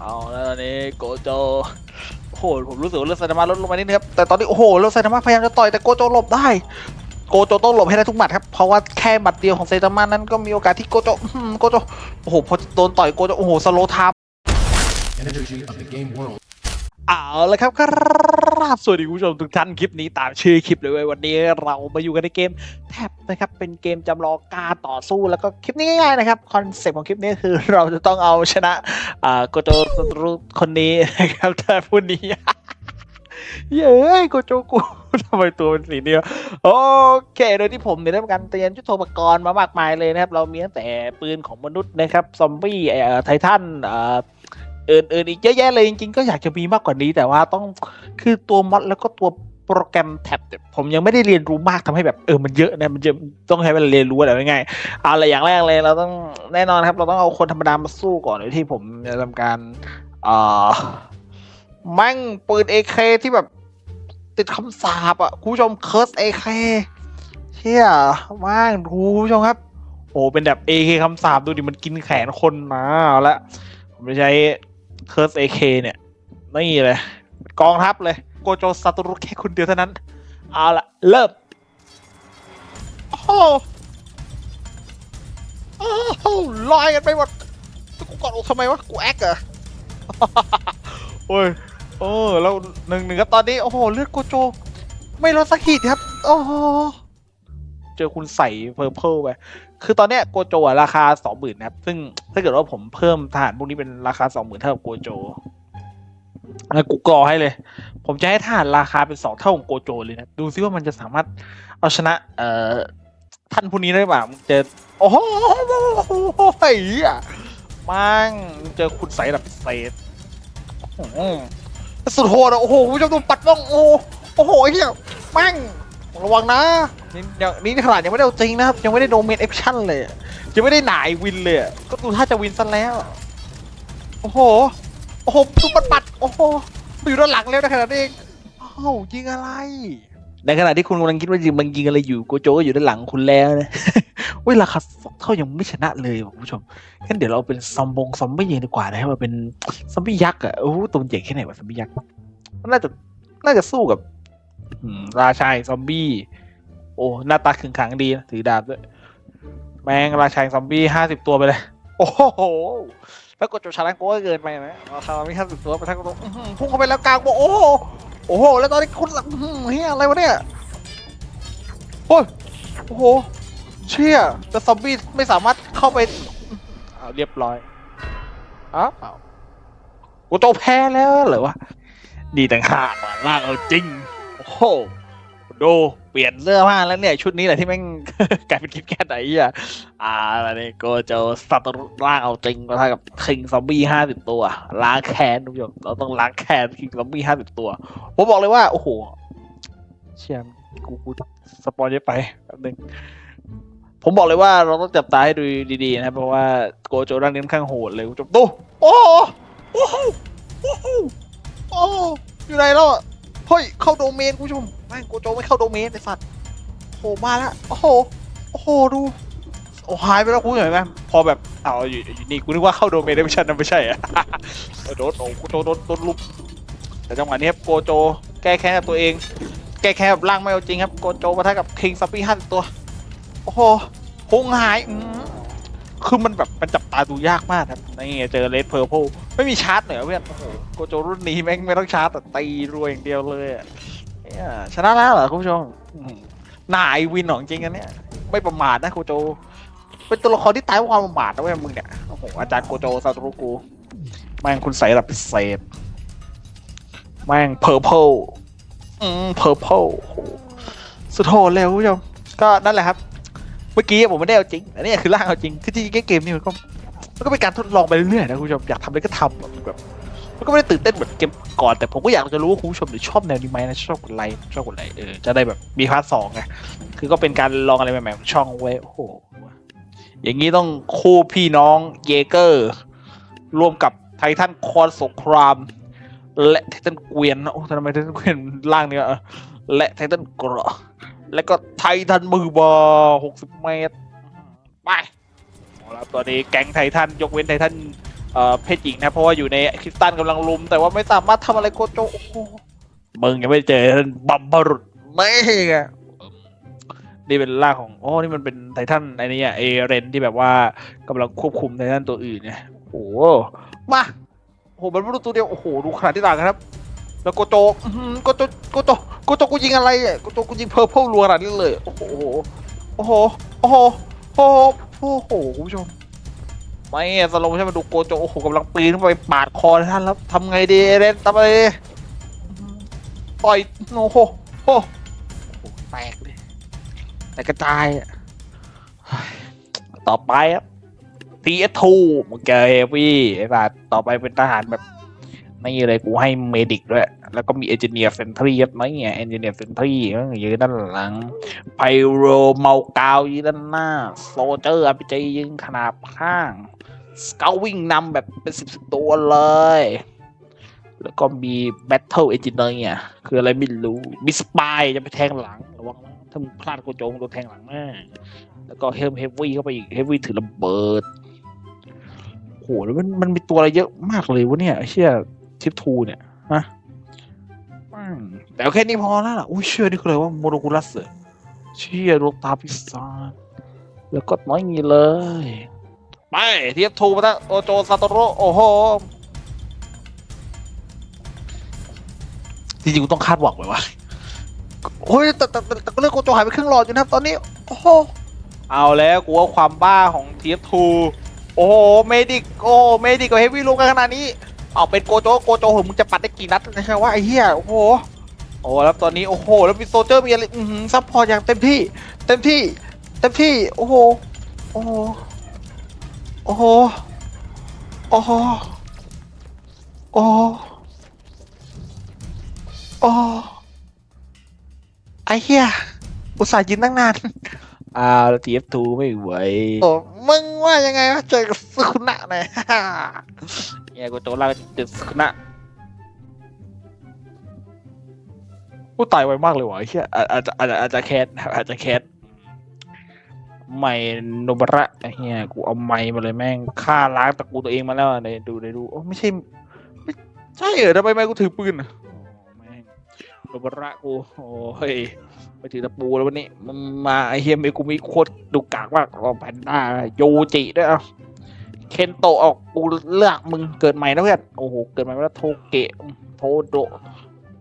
เอาแล้วตอนนี้โกโจโอ้โหผมรู้สึกว่าเลือดไซนามะลดลงมานิดนึงครับแต่ตอนนี้โอ้โหเลือดไซนามะพยายามจะต่อยแต่โกโจหลบได้โกโจต้องหลบให้ได้ทุกหมัดครับเพราะว่าแค่หมัดเดียวของไซตามะนั้นก็มีโอกาสที่โกโจโกโจโอ้โหพอโดนต่อยโกโจโอ้โหสโลว์ทม์ เอาละครับครับสวัสดีคุณผู้ชมทุกท่านคลิปนี้ตามชื่อคลิปเลยเว้ยวันนี้เรามาอยู่กันในเกมแท็บนะครับเป็นเกมจำลองการต่อสู้แล้วก็คลิปนี้ง่ายๆนะครับคอนเซ็ปต์ของคลิปนี้คือเราจะต้องเอาชนะอ่าโกโจศัตรูคนนี้นะครับแต่ผู้นี้เย้ยโกโจกูทำไมตัวเป็นสีนี้วโอเคโดยที่ผมเนี่ยได้ทำการเตรียมยุทโธปกรณ์มามากมายเลยนะครับ เรามีตั้งแต่ปืนของมนุษย์นะครับ ซอมบี้เอ่อไททัน เอ่ออื่นๆอีกเยอะแยะเลยจริงๆก็อยากจะมีมากกว่านี้ แต่ว่าต้องคือตัวมอดแล้วก็ตัวโปรแกรมแท็บเนี่ยผมยังไม่ได้เรียนรู้มากทำให้แบบเออมันเยอะนะมันจะต้องใช้เวลาเรียนรู้อะไรง่ายๆเอาอะไรอย่างแรกเลยเราต้องแน่นอนครับ เราต้องเอาคนธรรมดามาสู้ก่อนโดยที่ผมจะทำการเอ่อแม่งปืน AK ที่แบบติดคำสาปอะคุณผู้ชมเคิร์ส AK เคเชี่ยแม่งดูคุณผู้ชมครับ โอ้เป็นแบบ AK คคำสาปดูดิมันกินแขนคนนะเอาละผมจะใช้ เคิร์ส AK เนี่ย นี่เลย กองทัพเลย โกโจซาตุรุแค่คนเดียวเท่านั้น เอาละเริ่ม โอ้โหโอ้โหลอยกันไปหมดกูกอดอกทำไมวะ กูแอคเหรอโอ้ยโอ้แล้วหนึ่งหนึ่งครับตอนนี้ โอ้โห เลือดโกโจ ไม่ลดสักขีดครับ โอ้โห เจอคุณใส่เพอร์เพลไป คือตอนเนี้ยโกโจราคาสองหมื่นนะครับ ซึ่งถ้าเกิดว่าผมเพิ่มทหารพวกนี้เป็นราคาสองหมื่นเท่ากับโกโจแล้วกูกรอให้เลย ผมจะให้ทหารราคาเป็นสองเท่าของโกโจเลยนะ ดูซิว่ามันจะสามารถเอาชนะ เอ่อท่านผู้นี้ได้เปล่ามึงเจอโอ้โหไอ้เหี้ยมั่งเจอคุณใสแบบเศษสุดโหดอะโอ้โหผู้ชมดูปัดบ้องโอ้โหโอ้โหไอ้เฮียแม่ง ระวังนะนี่ยังนี่ขนาดยังไม่ได้เอาจริงนะครับ ยังไม่ได้โดเมนแอคชั่นเลยอะยังไม่ได้หนายวินเลยอะก็ดูถ้าจะวินซะแล้ว โอ้โห โอ้โหดูปัดปัด โอ้โหอยู่ด้านหลังแล้วนะขนาดนี้เองอ้ายิงอะไร ในขณะที่คุณกำลังคิดว่ายิงมันยิงอะไรอยู่โกโจก็อยู่ด้านหลังคุณแล้วนะ เว้ยราคาสองเท่ายังไม่ชนะเลยว่ะคุณผู้ชมงั้นเดี๋ยวเราเป็นซอมบงซอมบี้ดีกว่านะครับมาเป็นซอมบี้ยักษ์อะโอ้โหตัวมันใหญ่แค่ไหนวะซอมบี้ยักษ์มันน่าจะน่าจะสู้กับ ราชายซอมบี้ โอ้ หน้าตาขึงขังดีนะถือดาบด้วย แมงราชายซอมบี้ห้าสิบตัวไปเลย โอ้โห แล้วกดจบชาลังโก้เกินไปนะราคาไม่ห้าสิบตัวไปทั้งตัวพุ่งเข้าไปแล้วกลางบอกโอ้โหโอ้โห แล้วตอนนี้คุณอื้อหือเฮียอะไรวะเนี่ย โอ้ยโอ้โห เชี่ยแต่ซอมบี้ไม่สามารถเข้าไปอ้าเรียบร้อยอ้าวอ้าวกูโตแพ้แล้วเหรอวะ ดีต่างหากล่างเอาจริง โอ้โหดูเปลี่ยนเสื้อผ้าแล้วเนี่ย ชุดนี้แหละที่แม่งกลายเป็นคิดแค่ไหนอะอ่าแล้วนี่กโจะสัตว์ร่างเอาจริงมาท่ากับคิงซอมบี้ห้าสิบตัวล้างแค้นทุกผู้ชมเราต้องล้างแค้นคิงซอมบี้ห้าสิบตัวผมบอกเลยว่า โอ้โหเชี่ยกูกูสปอยเยอะไปแป๊บนึงผมบอกเลยว่าเราต้องจับตาให้ดูดีๆนะครับเพราะว่าโกโจร่างนี้ค่อนข้างโหดเลยคุณผู้โอ้โหโอ้โหโอ้โหอยู่ไหนแล้ว เฮ้ย เข้าโดเมนคุณผู้ชมแม่งโกโจไม่เข้าโดเมนไอ้สัตว์โผล่มาแล้วโอ้โหโอ้โหดูโอ้หายไปแล้วคุณเห็นไหมพอแบบเอาอยู่อยู่นี่กูนึกว่าเข้าโดเมนได้ไม่ใช่นะไม่ใช่อะโดนโอ้โหโดนโดนโดนลุกแต่จังหวะนี้ครับโกโจแก้แค้นกับตัวเอง แก้แค้นแบบร่างไม่เอาจริงครับโกโจปะทะกับคิงซัปปี้ห้าตัว โอ้โหพุงหายอืม คือมันแบบมันจับตาดูยากมากครับนี่เจอเลดเพอร์เพลไม่มีชาร์จเหรอเพื่อนโอ้โหโกโจรุ่นนี้แม่งไม่ต้องชาร์จแต่ตีรวยอย่างเดียวเลยอะเนี่ยชนะแล้วเหรอคุณผู้ชมนายวินของจริงอันเนี้ยไม่ประมาทนะโกโจ เป็นตัวละครที่ตายเพราะความประมาทนะเว้ยมึงเนี่ยโอ้โหอาจารย์โกโจซาตุรุกูแม่งคุณใส่ระดับพิเศษแม่งเพอร์เพลอืมเพอร์เพลสุดโหดเลยคุณผู้ชมก็นั่นแหละครับ เมื่อกี้ผมไม่ได้เอาจริง อันนี้คือร่างเอาจริงคือจริงเกมนี้มันก็มันก็เป็นการทดลองไปเรื่อยๆนะคุณผู้ชมอยากทำอะไรก็ทำแบบมันก็ไม่ได้ตื่นเต้นเหมือนเกมก่อนแต่ผมก็อยากจะรู้ว่าคุณผู้ชมเนี่ยชอบแนวนี้ไหมนะชอบกดไลค์ชอบกดไลค์เออจะได้แบบมีพาร์ทสองไงคือก็เป็นการลองอะไรใหม่ๆของช่องไว้ยโอ้โหอย่างนี้ต้องคู่พี่น้องเยเกอร์ร่วมกับไททันคอนสงคราม และไททันเกวียนโอ้ทำไมไททันเกวียนล่างเนี่ยอะและไททันเกราะ แล้วก็ไททันมือบอหกสิบเมตร ไปเอาละตอนนี้แก๊งไททันยกเว้นไททันเอ่อเพศหญิงนะเพราะว่าอยู่ในคริสตันกำลังลุม แต่ว่าไม่สามารถทำอะไรโกโจโอ้โหมึงยังไม่เจอบัมบารุดไม่ไงนี่เป็นล่างของอ๋อนี่มันเป็นไททันไอ้นี่อะเอเรนที่แบบว่ากำลังควบคุมไททันตัวอื่นเนี่ยโอ้โหมาโอ้โหมันไม่รู้ตัวเดียวโอ้โหดูขนาดที่ต่างกันครับ แล้วโกโจอื้อหือโกโจโกโจโกโจกูยิงอะไรอะโกโจกูยิงเพอร์เพลรัวขนาดนี้เลยโอ้โหโอ้โหโอ้โหโอ้โหโอ้โหคุณผู้ชมไม่อะสโลว์ใช่ไหมดูโกโจโอ้โหกำลังปีนขึ้นไปปาดคอท่านแล้วทำไงดีเอเรนทำไงดีต่อยโอ้โหโอ้โหแตกเลยแตกกระจายอะเฮ้ยต่อไปครับทีเอทูมึงเจอเฮฟวี่ไอ้สัตว์ต่อไปเป็นทหารแบบ นี่เลยกูให้เมดิกด้วย แล้วก็มีเอนจิเนียร์เซนทรีครับไหมเนี่ยเอนจิเนียร์เซนทรียืนด้านหลังไพโรเมากาวยืนด้านหน้าโซเจอร์อ p ิจยิงขนาบข้างสเกลวิ่งนำแบบเป็นสิบสิบตัวเลย แล้วก็มีแบทเทิลเอนจิเนียร์คืออะไรไม่รู้มีสปายจะไปแทงหลังระวังนะถ้ามึงพลาดโกโจงโดนแทงหลังแน่แล้วก็เฮมเฮฟวี่เข้าไปอีกเฮฟวี่ถือระเบิดโหแล้วมันมันมีตัวอะไรเยอะมากเลยวะเนี่ยเชี่ย ทิปทูเนี่ยฮะแต่แค่นี้พอแล้วล่ะอุ้ยเชื่อนี่คืออะไรว่าโมโนคูลัสเชี่ยดวงตาพิศาจแล้วก็น้อยงี้เลย ไปเทียบทูมาตั้งโอโจซาโตโรโอ้โหจริงๆกูต้องคาดหวังไว้ว่าโอ้ยแต่แต่แต่ก็เรื่องโกโจหายไปครึ่งหลอดอยู่นะครับตอนนี้ โอ้โหเอาแล้วกูว่าความบ้าของเทียบทูโอ้โหเมดิกโอ้เมดิกกับเฮฟวี่รวมกันขนาดนี้ เอาเป็นโกโจโกโจเหรอมึงจะปัดได้กี่นัดนะใช่ว่าไอ้เหี้ยโอ้โหโอ้แล้วตอนนี้โอ้โหแล้วมีโซเจอร์มีอะไรอือหือซัพพอร์ตอย่างเต็มที่ เต็มที่ เต็มที่โอ้โหโอ้โหโอ้โหโอ้โหโอ้โหโอ้โหไอ้เหี้ยอุตส่าห์ยืนตั้งนานอ่าทีเอฟทูไม่ไหวโอ้มึงว่ายังไงวะเจอกับสุขุนะหน่อย เนี่ยกูโจล่าเจอสุขุนะกูตายไวมากเลยวะไอ้เหี้ยอาอาจจะอาจจะอาจจะแคสอาจจะแคสไม่โนบระไอ้เฮียกูเอาไม้มาเลยแม่งฆ่าล้างตระกูลตัวเองมาแล้วอะเนี่ยดูเลยดูโอ้ไม่ใช่ไม่ใช่เหรอทำไมแม่งกูถือปืนอะโอ้แม่งโนบระกูโอ้เฮ้ยไปถือตะปูแล้ววันนี้มันมาไอ้เฮียมีกูมีโคตรดูกากมากเอาแพนด้าโยจิด้วยอะ เคนโตะออกกูเลือกมึงเกิดใหม่นะเพื่อนโอ้โหเกิดใหม่แล้วโทเกะโทโดะ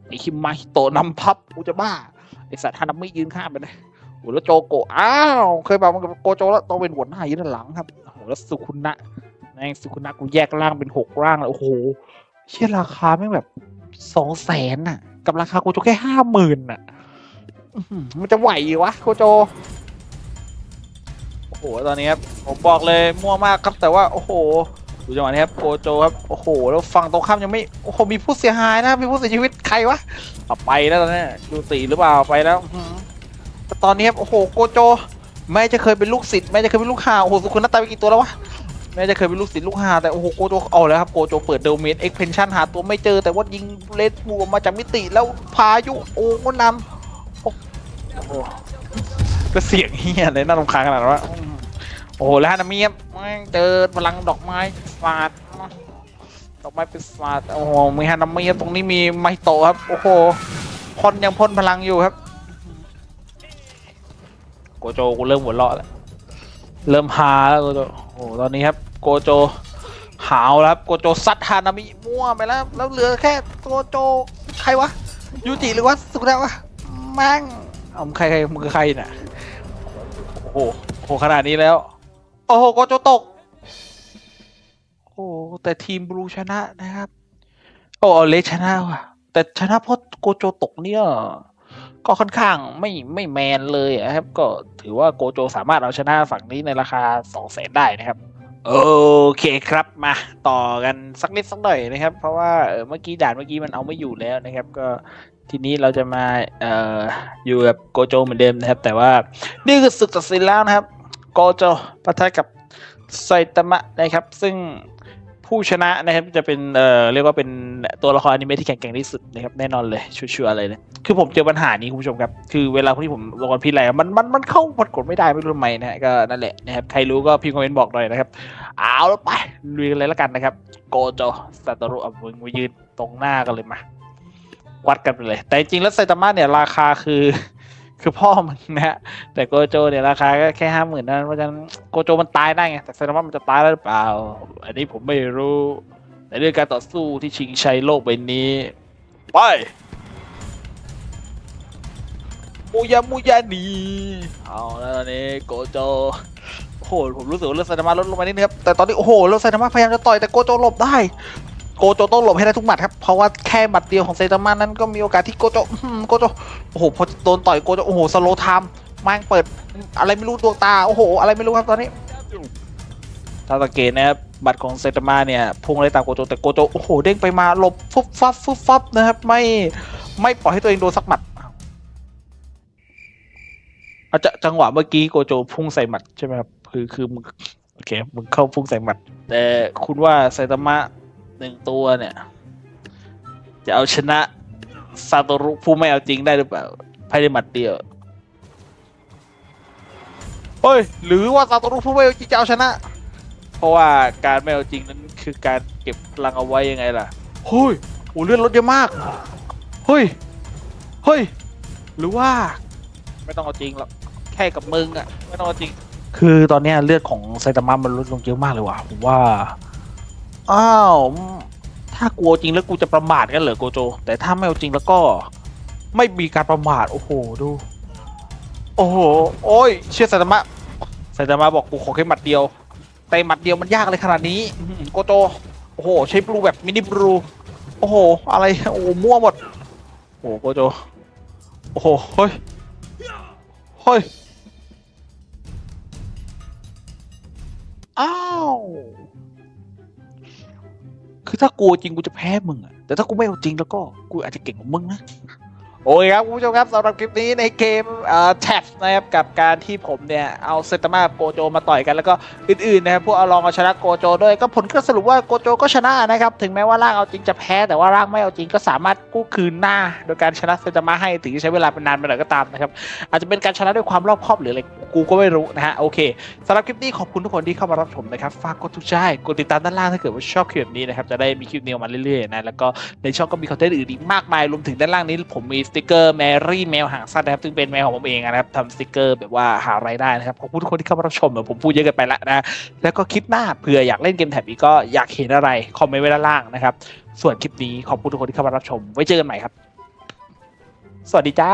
ไอคิมมาฮิโตะนำพับกูจะบ้าไอสัตว์ฮานามิยืนข้ามไปนะโอ้แล้วโจโกอ้าวเคยบอกมันกับโกโจแล้วต้องเป็นหัวหน้ายืนด้านหลังครับโอ้โหแล้วสุคุนะแม่งสุคุนะกูแยกร่างเป็นหกร่างเลยโอ้โหเชี่ยราคาแม่งแบบสองแสนน่ะ กับราคาโกโจแค่ห้าหมื่นน่ะมันจะไหววะโกโจ โอ้โหตอนนี้ครับผมบอกเลยมั่วมากครับแต่ว่าโอ้โหดูจังหวะนี้ครับโกโจครับโอ้โหแล้วฝั่งตรงข้ามยังไม่โอ้โหมีผู้เสียหายนะมีผู้เสียชีวิตใครวะไปแล้วตอนนี้ดูตีหรือเปล่าไปแล้วแต่ตอนนี้ครับโอ้โหโกโจแม่จะเคยเป็นลูกศิษย์แม่จะเคยเป็นลูกหาโอ้โหสุคุณนัตตายไปกี่ตัวแล้ววะแม่จะเคยเป็นลูกศิษย์ลูกหาแต่โอ้โหโกโจเอาแล้วครับโกโจเปิดเดลเมนเอ็กเพนชั่นหาตัวไม่เจอแต่ว่ายิงเลดบูออกมาจากมิติแล้วพายุโอ้ก็นำโอ้โหก็เสียงเฮียเลยน่ารำคาญขนาดวะอืม โอ้โหแล้วฮานามิครับแม่งเจอพลังดอกไม้ฟาดดอกไม้เป็นฟาดโอ้โหมีฮานามิครับตรงนี้มีไมโตครับโอ้โหพ่นยังพ่นพลังอยู่ครับโกโจกูเริ่มหัวเราะแล้วเริ่มฮาแล้วโกโจโอ้โหตอนนี้ครับโกโจหาวแล้วครับโกโจซัดฮานามิมั่วไปแล้วแล้วเหลือแค่โกโจใครวะยูจิหรือว่าสุดแล้ววะแม่งเอาใครใครมึงคือใครน่ะโอ้โหโอ้โหขนาดนี้แล้ว โอ้โหโกโจตก โอ้แต่ทีมบลูชนะนะครับ โอ้เลชนะว่ะ แต่ชนะเพราะโกโจตกเนี่ย ก็ค่อนข้างไม่ไม่แมนเลยอะครับ ก็ถือว่าโกโจสามารถเอาชนะฝั่งนี้ในราคาสองแสนได้นะครับ โอเคครับมาต่อกันสักนิดสักหน่อยนะครับ เพราะว่าเอ่อเมื่อกี้ด่านเมื่อกี้มันเอาไม่อยู่แล้วนะครับ ก็ทีนี้เราจะมาเอ่ออยู่กับโกโจเหมือนเดิมนะครับ แต่ว่านี่คือศึกตัดสินแล้วนะครับ โกโจปะทะกับไซตามะนะครับ ซึ่งผู้ชนะนะครับจะเป็นเอ่อเรียกว่าเป็นตัวละครอนิเมะที่แข็งแกร่งที่สุดนะครับแน่นอนเลยชัวร์ๆเลยนะคือผมเจอปัญหานี้คุณผู้ชมครับ คือเวลาที่ผมลงกันพิษอะไรมันมันมันเข้ามันกดไม่ได้ไม่รู้ทำไมนะฮะก็นั่นแหละนะครับใครรู้ก็พิมพ์คอมเมนต์บอกหน่อยนะครับ เอาแล้วไปลุยกันเลยแล้วกันนะครับ โกโจซาโตรุอะมึงมายืนตรงหน้ากันเลยมา วัดกันไปเลย แต่จริงแล้วไซตามะเนี่ยราคาคือ คือพ่อมันนะฮะแต่โกโจเนี่ยราคาก็แค่ห้าหมื่นนั้นเพราะฉะนั้นโกโจมันตายได้ไงแต่ไซตามะมันจะตายได้หรือเปล่า อันนี้ผมไม่รู้ ในเรื่องการต่อสู้ที่ชิงชัยโลกใบนี้ ไปมูยามูยานีเอาแล้วตอนนี้โกโจโอ้โหผมรู้สึกว่าเลือดไซนามะลดลงมานิดนึงครับแต่ตอนนี้โอ้โหเลือดไซนามะพยายามจะต่อยแต่โกโจหลบได้ โกโจต้องหลบให้ได้ทุกหมัดครับ เพราะว่าแค่หมัดเดียวของไซตามะนั้นก็มีโอกาสที่โกโจโกโจโอ้โห พอโดนต่อยโกโจโอ้โห สโลว์ไทม์ม่งเปิด อะไรไม่รู้ดวงตา โอ้โห อะไรไม่รู้ครับตอนนี้ ถ้าสังเกตนะครับบัตรของไซตามะเนี่ยพุ่งเลยตามโกโจแต่โกโจโอ้โห เด้งไปมาหลบฟุบฟับฟุบฟับนะครับ ไม่ไม่ปล่อยให้ตัวเองโดนสักหมัดอาวอาจจะจังหวะเมื่อกี้โกโจพุ่งใส่หมัดใช่ไหมครับ คือคือมึงโอเคมึงเข้าพุ่งใส่หมัด แต่คุณว่าไซตามะ หนึ่งตัวเนี่ย จะเอาชนะซาโตรุผู้ไม่เอาจริงได้หรือเปล่าภายในหมัดเดียวเฮ้ยหรือว่าซาโตรุผู้ไม่เอาจริงจะเอาชนะ เพราะว่าการไม่เอาจริงนั้นคือการเก็บพลังเอาไว้ยังไงล่ะเฮ้ยโอ้เลือดลดเยอะมากเฮ้ยเฮ้ยหรือว่า ไม่ต้องเอาจริงหรอกแค่กับมึงอะไม่ต้องเอาจริง คือตอนเนี้ยเลือดของไซตามะมันลดลงเยอะมากเลยว่ะผมว่า อ้าว ถ้ากลัวจริงแล้วกูจะประมาทกันเหรอโกโจ แต่ถ้าไม่เอาจริงแล้วก็ไม่มีการประมาทโอ้โหดู โอ้โหโอ้ยเชื่อไซตามะไซตามะบอกกูขอแค่หมัดเดียว แต่หมัดเดียวมันยากเลยขนาดนี้โกโจโอ้โหใช้บลูแบบมินิบลูโอ้โห อะไรโอ้หมั่วหมดโอ้โหโกโจโอ้โหเฮ้ยเฮ้ยอ้าว คือถ้ากลัวจริงกูจะแพ้มึงอะแต่ถ้ากูไม่เอาจริงแล้วก็กูอาจจะเก่งกว่ามึงนะ โอเคครับคุณผู้ชมครับสำหรับคลิปนี้ในเกมเอ่อแท็บนะครับกับการที่ผมเนี่ยเอาเซตามาโกโจมาต่อยกันแล้วก็อื่นๆนะครับพวกเอาลองเอาชนะโกโจด้วยก็ผลก็สรุปว่าโกโจก็ชนะนะครับถึงแม้ว่าร่างเอาจริงจะแพ้ แต่ว่าร่างไม่เอาจริงก็สามารถกู้คืนหน้า โดยการชนะเซตามาให้ถึงใช้เวลาเป็นนานไปหน่อยก็ตามนะครับอาจจะเป็นการชนะด้วยความรอบคอบหรืออะไรกูก็ไม่รู้นะฮะโอเคสำหรับคลิปนี้ขอบคุณทุกคนที่เข้ามารับชมนะครับฝากกดถูกใจกดติดตามด้านล่างถ้าเกิดว่าชอบคลิปนี้นะครับจะได้มีคลิปนี้ออกมาเรื่อยๆนะแล้วก็ในช่องก็มีคอนเทนต์อื่นอีกมากมายรวมถึงด้านล่างนี้ผมมีสติกเกอร์แมรี่แมวหางสั้นนะครับซึ่งเป็นแมวของผมเองนะครับทำสติกเกอร์แบบว่าหารายได้นะครับขอบคุณทุกคนที่เข้ามารับชมผมพูดเยอะเกินไปละนะแล้วก็คลิปหน้าเผื่ออยากเล่นเกมแท็บอีกก็อยากเห็นอะไรคอมเมนต์ไว้ด้านล่างนะครับส่วนคลิปนี้ขอบคุณทุกคนที่เข้ามารับชม ไว้เจอกันใหม่ครับ สวัสดีจ้า